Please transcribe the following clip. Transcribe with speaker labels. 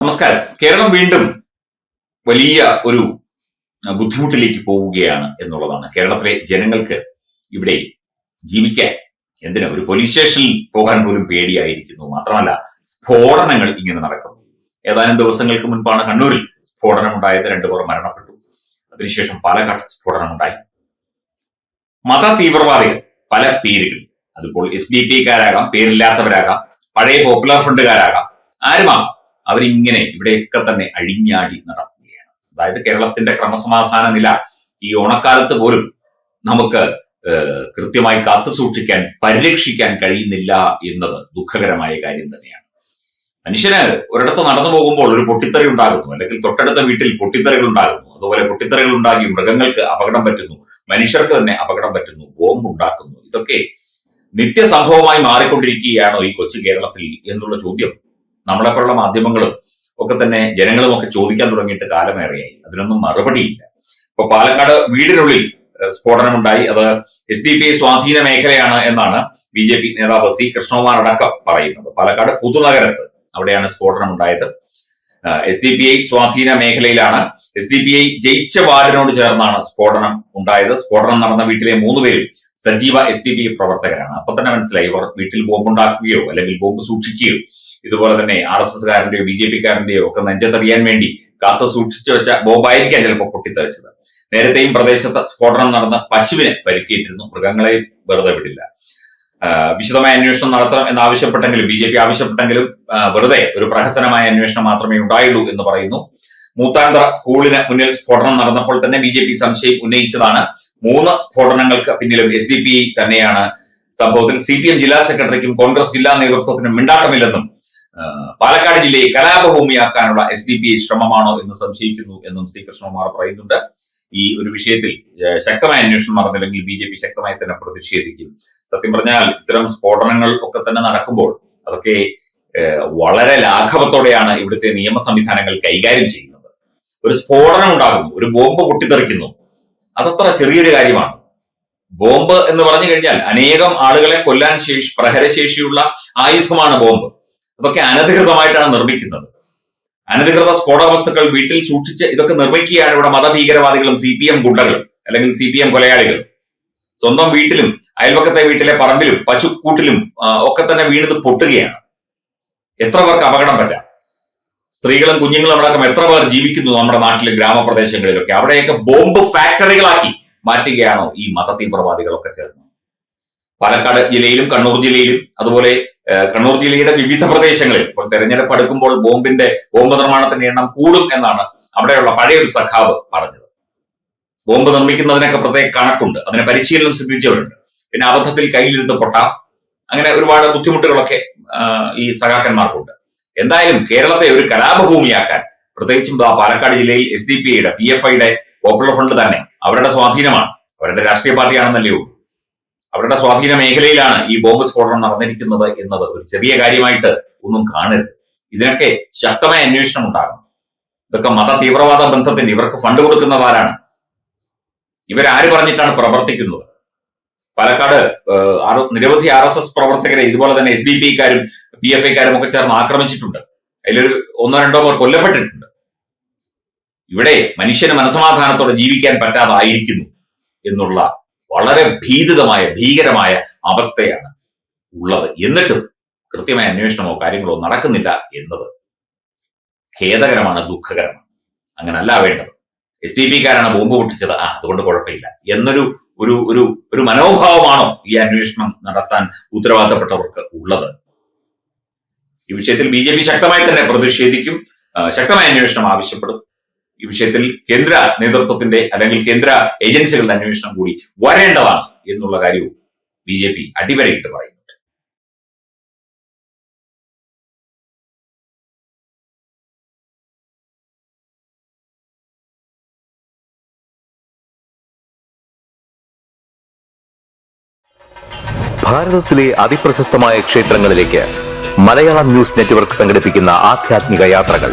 Speaker 1: നമസ്കാരം. കേരളം വീണ്ടും വലിയ ഒരു ബുദ്ധിമുട്ടിലേക്ക് പോവുകയാണ് എന്നുള്ളതാണ്. കേരളത്തിലെ ജനങ്ങൾക്ക് ഇവിടെ ജീവിക്കാൻ എന്തിനാ? ഒരു പോലീസ് സ്റ്റേഷനിൽ പോകാൻ പോലും പേടിയായിരിക്കുന്നു. മാത്രമല്ല സ്ഫോടനങ്ങൾ ഇങ്ങനെ നടക്കുന്നു. ഏതാനും ദിവസങ്ങൾക്ക് മുൻപാണ് കണ്ണൂരിൽ സ്ഫോടനമുണ്ടായത് രണ്ടുപേർ മരണപ്പെട്ടു. അതിനുശേഷം പാലക്കാട് സ്ഫോടനമുണ്ടായി മത തീവ്രവാദികൾ പല പേരുകൾ അതിപ്പോൾ എസ് ഡി പി കാരാകാം പേരില്ലാത്തവരാകാം പഴയ പോപ്പുലർ ഫ്രണ്ടുകാരാകാം ആരുമാകാം? അവരിങ്ങനെ ഇവിടെയൊക്കെ തന്നെ അഴിഞ്ഞാടി നടക്കുകയാണ്. അതായത് കേരളത്തിന്റെ ക്രമസമാധാന നില ഈ ഓണക്കാലത്ത് പോലും നമുക്ക് കൃത്യമായി കാത്തു സൂക്ഷിക്കാൻ പരിരക്ഷിക്കാൻ കഴിയുന്നില്ല എന്നത് ദുഃഖകരമായ കാര്യം തന്നെയാണ്. മനുഷ്യന് ഒരിടത്ത് നടന്നു പോകുമ്പോൾ ഒരു പൊട്ടിത്തെറി ഉണ്ടാകുന്നു. അല്ലെങ്കിൽ തൊട്ടടുത്ത വീട്ടിൽ പൊട്ടിത്തെറികൾ ഉണ്ടാകുന്നു. അതുപോലെ പൊട്ടിത്തെറികൾ ഉണ്ടാകി മൃഗങ്ങൾക്ക് അപകടം പറ്റുന്നു. മനുഷ്യർക്ക് തന്നെ അപകടം പറ്റുന്നു. ബോംബ് ഉണ്ടാക്കുന്നു. ഇതൊക്കെ നിത്യസംഭവമായി മാറിക്കൊണ്ടിരിക്കുകയാണോ ഈ കൊച്ചു കേരളത്തിൽ എന്നുള്ള ചോദ്യം നമ്മളെപ്പോലുള്ള മാധ്യമങ്ങളും ഒക്കെ തന്നെ ജനങ്ങളും ഒക്കെ ചോദിക്കാൻ തുടങ്ങിയിട്ട് കാലമേറിയായി. അതിനൊന്നും മറുപടിയില്ല. ഇപ്പൊ പാലക്കാട് വീടിനുള്ളിൽ സ്ഫോടനമുണ്ടായി. അത് എസ് ഡി പി ഐ സ്വാധീന മേഖലയാണ് എന്നാണ് ബി ജെ പി നേതാവ് സി കൃഷ്ണകുമാർ അടക്കം പറയുന്നത്. പാലക്കാട് പുതുനഗരത്ത് അവിടെയാണ് സ്ഫോടനം ഉണ്ടായത് എസ് ഡി പി ഐ സ്വാധീന മേഖലയിലാണ്. എസ് ഡി പി ഐ ജയിച്ച വാർഡിനോട് ചേർന്നാണ് സ്ഫോടനം ഉണ്ടായത്. സ്ഫോടനം നടന്ന വീട്ടിലെ മൂന്ന് പേരും സജീവ എസ് പി ഐ പ്രവർത്തകരാണ്. അപ്പൊ തന്നെ മനസ്സിലായി ഇവർ വീട്ടിൽ ബോംബ് ഉണ്ടാക്കുകയോ അല്ലെങ്കിൽ ബോംബ് സൂക്ഷിക്കുകയോ ഇതുപോലെ തന്നെ ആർ എസ് എസ്കാരന്റെയോ ബി ജെ പിക്കാരന്റെയോ ഒക്കെ നെഞ്ചത്തറിയാൻ വേണ്ടി കാത്തു സൂക്ഷിച്ചു വെച്ച ബോംബായിരിക്കാം ചിലപ്പോൾ പൊട്ടിത്തെറിച്ചത്. നേരത്തെയും പ്രദേശത്ത് സ്ഫോടനം നടന്ന പശുവിനെ പരിക്കേറ്റിരുന്നു. മൃഗങ്ങളെ വെറുതെ വിടില്ല. വിശദമായ അന്വേഷണം നടത്തണം എന്നാവശ്യപ്പെട്ടെങ്കിലും ബി ജെ പി ആവശ്യപ്പെട്ടെങ്കിലും വെറുതെ ഒരു പ്രഹസനമായ അന്വേഷണം മാത്രമേ ഉണ്ടായുള്ളൂ എന്ന് പറയുന്നു. മൂത്താന്തറ സ്കൂളിന് മുന്നിൽ സ്ഫോടനം നടന്നപ്പോൾ തന്നെ ബി ജെ പി സംശയം ഉന്നയിച്ചതാണ്. മൂന്ന് സ്ഫോടനങ്ങൾക്ക് പിന്നിലും എസ് ഡി പി തന്നെയാണ് സംഭവത്തിൽ സി പി എം ജില്ലാ സെക്രട്ടറിക്കും കോൺഗ്രസ് ജില്ലാ നേതൃത്വത്തിനും മിണ്ടാട്ടമില്ലെന്നും പാലക്കാട് ജില്ലയെ കലാപഭൂമിയാക്കാനുള്ള എസ് ഡി പി ശ്രമമാണോ എന്ന് സംശയിക്കുന്നു എന്നും സി കൃഷ്ണകുമാർ പറയുന്നുണ്ട്. ഈ ഒരു വിഷയത്തിൽ ശക്തമായ അന്വേഷണം നടന്നില്ലെങ്കിൽ ബി ജെ പി ശക്തമായി തന്നെ പ്രതിഷേധിക്കും. സത്യം പറഞ്ഞാൽ ഇത്തരം സ്ഫോടനങ്ങൾ ഒക്കെ തന്നെ നടക്കുമ്പോൾ അതൊക്കെ വളരെ ലാഘവത്തോടെയാണ് ഇവിടുത്തെ നിയമ സംവിധാനങ്ങൾ കൈകാര്യം ചെയ്യുന്നത്. ഒരു സ്ഫോടനം ഉണ്ടാകുന്നു ഒരു ബോംബ് പൊട്ടിത്തെറിക്കുന്നു. അതത്ര ചെറിയൊരു കാര്യമാണ്. ബോംബ് എന്ന് പറഞ്ഞു കഴിഞ്ഞാൽ അനേകം ആളുകളെ കൊല്ലാൻ ശേഷി പ്രഹരശേഷിയുള്ള ആയുധമാണ് ബോംബ്. അതൊക്കെ അനധികൃതമായിട്ടാണ് നിർമ്മിക്കുന്നത്. അനധികൃത സ്ഫോടക വസ്തുക്കൾ വീട്ടിൽ സൂക്ഷിച്ച് ഇതൊക്കെ നിർമ്മിക്കുകയാണ് ഇവിടെ മതഭീകരവാദികളും സി പി എം ഗുണ്ടകളും അല്ലെങ്കിൽ സി പി എം കൊലയാളികളും. സ്വന്തം വീട്ടിലും അയൽപക്കത്തെ വീട്ടിലെ പറമ്പിലും പശുക്കൂട്ടിലും കൂട്ടിലും ഒക്കെ തന്നെ വീണത് പൊട്ടുകയാണ്. എത്ര പേർക്ക് അപകടം പറ്റാം? സ്ത്രീകളും കുഞ്ഞുങ്ങളും അടക്കം എത്ര പേർ ജീവിക്കുന്നു നമ്മുടെ നാട്ടിലെ ഗ്രാമപ്രദേശങ്ങളിലൊക്കെ? അവിടെയൊക്കെ ബോംബ് ഫാക്ടറികളാക്കി മാറ്റുകയാണോ ഈ മത തീവ്രവാദികളൊക്കെ ചേർന്ന് പാലക്കാട് ജില്ലയിലും കണ്ണൂർ ജില്ലയിലും അതുപോലെ കണ്ണൂർ ജില്ലയുടെ വിവിധ പ്രദേശങ്ങളിൽ ഇപ്പോൾ തെരഞ്ഞെടുപ്പ് അടുക്കുമ്പോൾ ബോംബിന്റെ ബോംബ് നിർമ്മാണത്തിന്റെ എണ്ണം കൂടും എന്നാണ് അവിടെയുള്ള പഴയ ഒരു സഖാവ് പറഞ്ഞത്. ബോംബ് നിർമ്മിക്കുന്നതിനൊക്കെ പ്രത്യേക കണക്കുണ്ട്. അതിനെ പരിശീലനം സിദ്ധിച്ചവരുണ്ട്. പിന്നെ അബദ്ധത്തിൽ കയ്യിലിരുന്ന് പൊട്ടാം അങ്ങനെ ഒരുപാട് ബുദ്ധിമുട്ടുകളൊക്കെ ഈ സഖാക്കന്മാർക്കുണ്ട്. എന്തായാലും കേരളത്തെ ഒരു കലാപഭൂമിയാക്കാൻ പ്രത്യേകിച്ചും പാലക്കാട് ജില്ലയിൽ എസ് ഡി പി ഐയുടെ പി എഫ് ഐയുടെ പോപ്പുലർ ഫ്രണ്ട് തന്നെ അവരുടെ സ്വാധീനമാണ്. അവരുടെ രാഷ്ട്രീയ പാർട്ടിയാണെന്നല്ലേ ഉള്ളൂ. അവരുടെ സ്വാധീന മേഖലയിലാണ് ഈ ബോംബ് സ്ഫോടനം നടന്നിരിക്കുന്നത് എന്നത്. ഒരു ചെറിയ കാര്യമായിട്ട് ഒന്നും കാണരുത്. ഇതിനൊക്കെ ശക്തമായ അന്വേഷണം ഉണ്ടാകണം. ഇതൊക്കെ മത തീവ്രവാദ ബന്ധത്തിന് ഇവർക്ക് ഫണ്ട് കൊടുക്കുന്നവരാണ്. ഇവരാര് പറഞ്ഞിട്ടാണ് പ്രവർത്തിക്കുന്നത്? പാലക്കാട് നിരവധി ആർ എസ് എസ് പ്രവർത്തകരെ ഇതുപോലെ തന്നെ എസ് ഡി പി കാരും പി എഫ് ഐക്കാരും ഒക്കെ ചേർന്ന് ആക്രമിച്ചിട്ടുണ്ട്. അതിലൊരു ഒന്നോ രണ്ടോ പേർ കൊല്ലപ്പെട്ടിട്ടുണ്ട്. ഇവിടെ മനുഷ്യന് മനസമാധാനത്തോടെ ജീവിക്കാൻ പറ്റാതായിരിക്കുന്നു എന്നുള്ള വളരെ ഭീതിതമായ ഭീകരമായ അവസ്ഥയാണ് ഉള്ളത്. എന്നിട്ടും കൃത്യമായ അന്വേഷണമോ കാര്യങ്ങളോ നടക്കുന്നില്ല എന്നത് ഖേദകരമാണ് ദുഃഖകരമാണ്. അങ്ങനല്ല വേണ്ടത്. എസ് ഡി പിക്കാരാണ് ബോംബ് പൊട്ടിച്ചത്. ആ അതുകൊണ്ട് കുഴപ്പമില്ല. എന്നൊരു ഒരു ഒരു ഒരു മനോഭാവമാണോ ഈ അന്വേഷണം നടത്താൻ ഉത്തരവാദിത്തപ്പെട്ടവർക്ക് ഉള്ളത്? ഈ വിഷയത്തിൽ ബി ശക്തമായി തന്നെ പ്രതിഷേധിക്കും. ശക്തമായ അന്വേഷണം ആവശ്യപ്പെടും. ഈ വിഷയത്തിൽ കേന്ദ്ര നേതൃത്വത്തിന്റെ അല്ലെങ്കിൽ കേന്ദ്ര ഏജൻസികളുടെ അന്വേഷണം കൂടി വരേണ്ടതാണ് എന്നുള്ള കാര്യവും ബി ജെ പി അടിവരയിട്ട് പറയുന്നുണ്ട്
Speaker 2: ഭാരതത്തിലെ അതിപ്രശസ്തമായ ക്ഷേത്രങ്ങളിലേക്ക് മലയാളം ന്യൂസ് നെറ്റ്വർക്ക് സംഘടിപ്പിക്കുന്ന ആധ്യാത്മിക യാത്രകൾ.